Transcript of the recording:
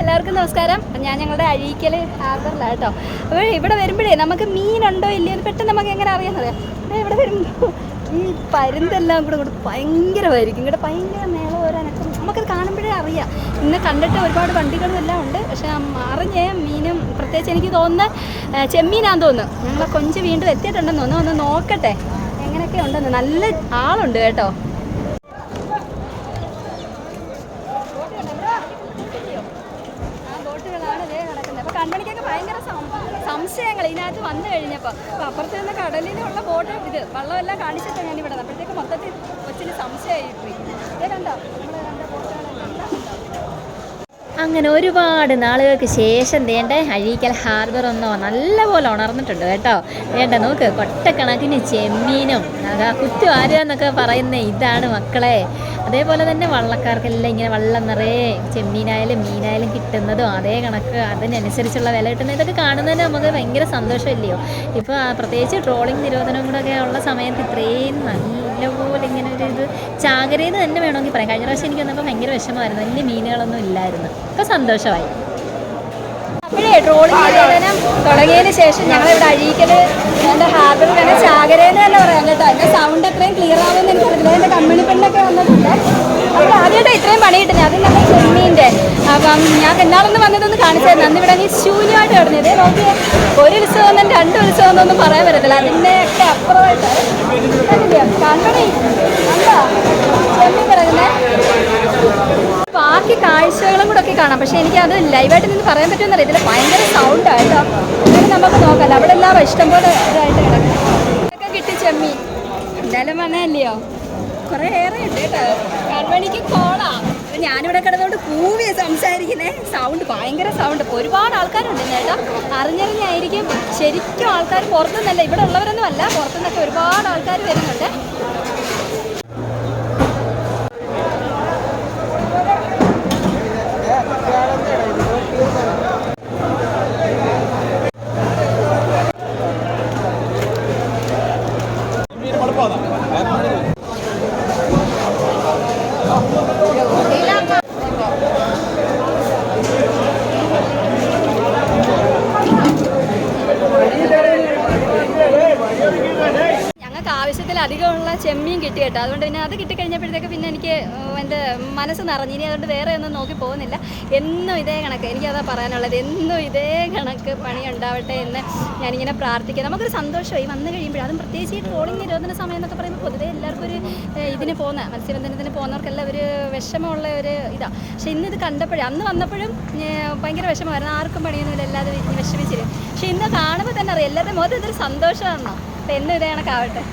എല്ലാവർക്കും നമസ്കാരം. ഞാൻ ഞങ്ങളുടെ അഴീക്കൽ ഹാർബറിലാണ് കേട്ടോ. അപ്പോൾ ഇവിടെ വരുമ്പോഴേ നമുക്ക് മീനുണ്ടോ ഇല്ലയോ പെട്ടെന്ന് നമുക്ക് എങ്ങനെ അറിയാമെന്നറിയാം ഇവിടെ വരുമ്പോൾ ഈ പരുന്തെല്ലാം കൂടെ കൂടെ ഭയങ്കരമായിരിക്കും. ഇവിടെ ഭയങ്കര മേളം വരാനൊക്കെ നമുക്കത് കാണുമ്പോഴേ അറിയാം. ഇന്ന് കണ്ടിട്ട് ഒരുപാട് വണ്ടികളും എല്ലാം ഉണ്ട്. പക്ഷേ അറിഞ്ഞ മീനും പ്രത്യേകിച്ച് എനിക്ക് തോന്നുന്നത് ഏ, ചെമ്മീനാന്ന് തോന്നുന്നു. ഞങ്ങളെ കൊഞ്ച് വീണ്ടും എത്തിയിട്ടുണ്ടെന്ന് തോന്നുന്നു. ഒന്ന് നോക്കട്ടെ. എങ്ങനെയൊക്കെ ഉണ്ടെന്ന്. നല്ല ആളുണ്ട് കേട്ടോ ആ ബോട്ടുകളാണ് ഇതേ കിടക്കുന്നത് അപ്പോൾ കൺമണിക്കൊക്കെ ഭയങ്കര സംശയങ്ങൾ ഇതിനകത്ത് വന്നു കഴിഞ്ഞപ്പോൾ അപ്പോൾ അപ്പുറത്ത് നിന്ന് കടലിലുള്ള ബോട്ട് ഇത് വള്ളമെല്ലാം കാണിച്ചിട്ടാണ് ഞാൻ ഇവിടെ അപ്പോഴത്തേക്ക് മൊത്തത്തിൽ കൊച്ചിന് സംശയമായി പോയി കണ്ടോ? നമ്മൾ കണ്ട ബോട്ടുകളെല്ലാം അങ്ങനെ ഒരുപാട് നാളുകൾക്ക് ശേഷം തേണ്ട അഴീക്കൽ ഹാർബർ ഒന്നോ നല്ലപോലെ ഉണർന്നിട്ടുണ്ട് കേട്ടോ. വേണ്ട നോക്ക് കൊട്ടക്കണക്കിന് ചെമ്മീനും അതാ കുറ്റു ആരുക എന്നൊക്കെ പറയുന്ന ഇതാണ് മക്കളെ. അതേപോലെ തന്നെ വള്ളക്കാർക്കെല്ലാം ഇങ്ങനെ വള്ളം നിറയെ ചെമ്മീനായാലും മീനായാലും കിട്ടുന്നതും അതേ കണക്ക്. അതിനനുസരിച്ചുള്ള വില കിട്ടുന്നത് ഇതൊക്കെ കാണുന്നതിന് നമുക്ക് ഭയങ്കര സന്തോഷമല്ലയോ? ഇപ്പോൾ പ്രത്യേകിച്ച് ട്രോളിംഗ് നിരോധനം കൂടെയൊക്കെ ഉള്ള സമയത്ത് ഇത്രയും നല്ലപോലെ ഇങ്ങനെ ഒരു ഇത് ചാകരയെന്ന് തന്നെ വേണമെങ്കിൽ പറയാം. കഴിഞ്ഞ പ്രാവശ്യം എനിക്ക് വന്നപ്പോൾ ഭയങ്കര വിഷമമായിരുന്നു. വലിയ മീനുകളൊന്നും ഇല്ലായിരുന്നു. ഇപ്പോൾ സന്തോഷമായി. അപ്പോഴേ ട്രോളിംഗ് നിരോധനം തുടങ്ങിയതിന് ശേഷം ഞങ്ങൾ ഇവിടെ അഴീക്കൽ എന്റെ ഹാർബറിൽ തന്നെ ചാകരേന്ന് തന്നെ പറയാം കേട്ടോ. എന്റെ സൗണ്ട് അത്രയും ക്ലിയർ ആവുമെന്ന് എനിക്കറിയില്ല എന്റെ കമ്പനി പെണ്ണൊക്കെ വന്നിട്ടുണ്ട്. അപ്പോൾ ആദ്യമായിട്ട് ഇത്രയും പണി കിട്ടുന്നത്. അതിൽ നമ്മൾ ചെമ്മീന്റെ. അപ്പം ഞാൻ പെണ്ണാളൊന്ന് വന്നതൊന്ന് കാണിച്ചായിരുന്നു അന്ന് ഇവിടെ നീ ശൂന്യമായിട്ട് കിടന്നത് നോക്കി ഒരു ഉത്സവം ഒന്നും രണ്ട് ഉത്സവം ഒന്നും പറയാൻ പറ്റത്തില്ല. അതിന്റെയൊക്കെ അപ്പുറമായിട്ട് കണ്ടില്ലേ? കണ്ടോടി കണ്ടോ ചെമ്മീൻ കിടക്കുന്നേ ബാക്കി കാഴ്ചകളും കൂടെ ഒക്കെ കാണാം. പക്ഷെ എനിക്ക് അത് ലൈവായിട്ട് നിന്ന് പറയാൻ പറ്റുമെന്ന് ഇതിൽ ഭയങ്കര സൗണ്ടാണ് കേട്ടോ അങ്ങനെ നമുക്ക് നോക്കാം. അവിടെ എല്ലാം ഇതായിട്ട് കിടക്കും ഇതൊക്കെ കിട്ടി ചെമ്മി എന്തായാലും വന്നല്ലയോ കുറേ ഏറെ ഉണ്ട് കേട്ടോ. കൺമണിക്ക് കോളാ. അപ്പൊ ഞാനിവിടെ കിടന്നുകൊണ്ട് കൂവി സംസാരിക്കുന്നേ. സൗണ്ട് ഭയങ്കര സൗണ്ട് ഒരുപാട് ആൾക്കാരുണ്ട് കേട്ടോ. അറിഞ്ഞറിഞ്ഞായിരിക്കും. ശരിക്കും ആൾക്കാർ പുറത്തുനിന്നല്ല ഇവിടെ ഉള്ളവരൊന്നും അല്ല പുറത്തുനിന്നൊക്കെ ഒരുപാട് ആൾക്കാർ വരുന്നുണ്ട്. Yeah. ആവശ്യത്തിലധികമുള്ള ചെമ്മീൻ കിട്ടി കേട്ടോ. അതുകൊണ്ട് പിന്നെ അത് കിട്ടിക്കഴിഞ്ഞപ്പോഴത്തേക്ക് പിന്നെ എനിക്ക് എന്റെ മനസ്സ് നിറഞ്ഞു. ഇനി അതുകൊണ്ട് വേറെ ഒന്നും നോക്കി പോകുന്നില്ല. എന്നും ഇതേ കണക്ക്. എനിക്കതാ പറയാനുള്ളത്. എന്നും ഇതേ കണക്ക് പണി ഉണ്ടാവട്ടെ എന്ന് ഞാനിങ്ങനെ പ്രാർത്ഥിക്കുക നമുക്കൊരു സന്തോഷമായി വന്നു കഴിയുമ്പോൾ അതും പ്രത്യേകിച്ച് ഈ ട്രോളിംഗ് നിരോധന സമയം എന്നൊക്കെ പറയുമ്പോൾ പൊതുവേ എല്ലാവർക്കും ഒരു ഇതിന് പോകുന്ന മത്സ്യബന്ധനത്തിന് പോകുന്നവർക്കെല്ലാം ഒരു വിഷമമുള്ള ഒരു ഇതാണ് പക്ഷെ ഇന്നിത് കണ്ടപ്പോഴേ അന്ന് വന്നപ്പോഴും ഭയങ്കര വിഷമമായിരുന്നു. ആർക്കും പണിയൊന്നുമില്ല എല്ലാവരും വിഷമിച്ചിരുന്നു. പക്ഷെ ഇന്ന് കാണുമ്പോൾ തന്നെ അറിയാം എല്ലാവരുടെ മുഖത്ത് ഇതൊരു സന്തോഷമാണോ അപ്പം എന്നും ഇതേ കണക്കാവട്ടെ.